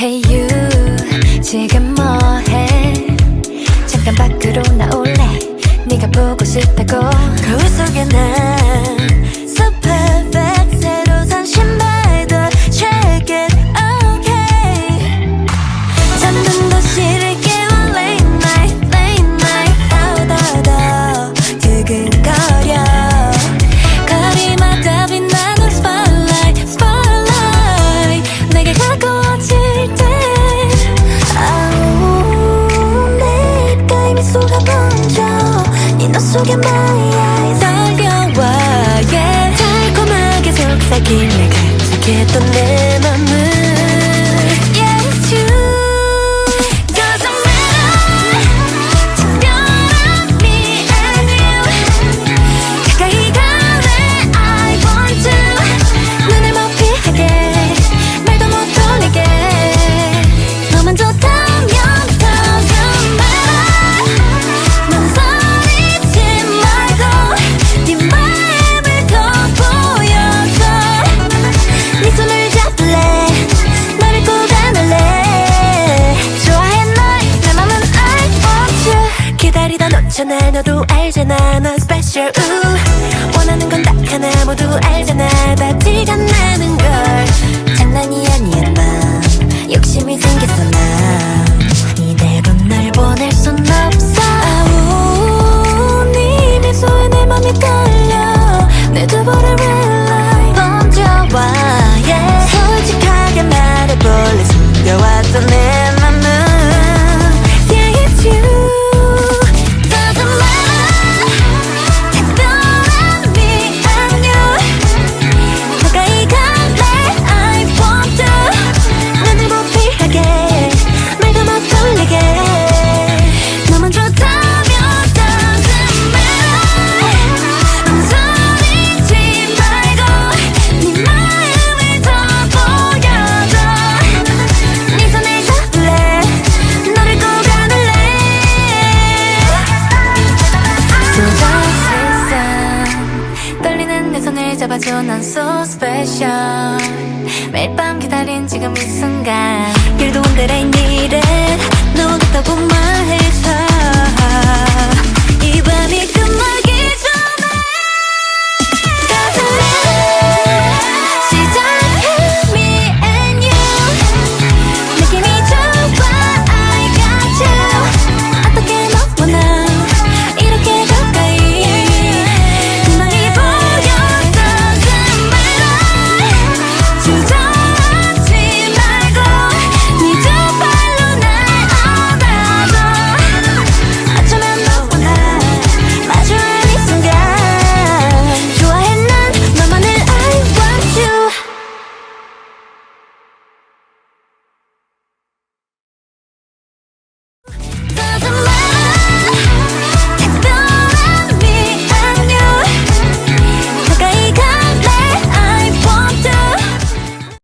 Hey you. 지금 뭐해? 잠깐 밖으로 나올래? 네가 보고 싶다고? 거울 속에 난 속에 my eyes 달려와 yeah 달콤하게 속삭이며 감싸겠던 내 맘은 놓잖아 너도 알잖아 넌 special. 우 원하는 건 딱 하나 모두 알잖아. 다 티가 나는 걸. 장난이 아니야 난 욕심이 생겼어 난 이대로 널 보낼 순 없어. 아우 네 미소에 내 맘이 떨려. 내 두볼을 red light 번져와 yeah. 솔직하게 말해볼래. 숨겨왔던 내 잡아줘 난 so special. 매일 밤 기다린 지금 이 순간. 길도 온 대라 need it 너 같다고 말해